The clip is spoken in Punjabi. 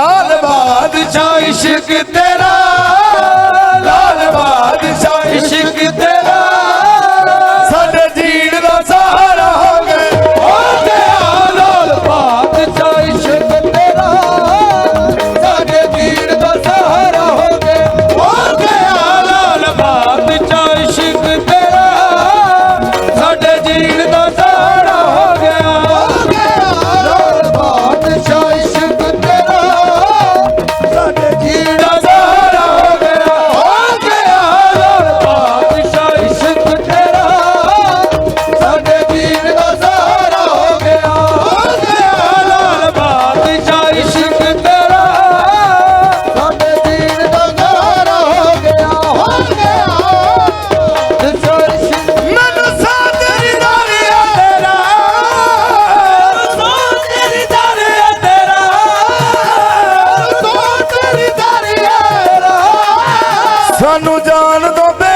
ਲਾਲ ਬਾਦਸ਼ਾਹ ਇਸ਼ਕ ਤੇਰਾ। 嗯 ਸਾਨੂੰ ਜਾਣ ਦੋ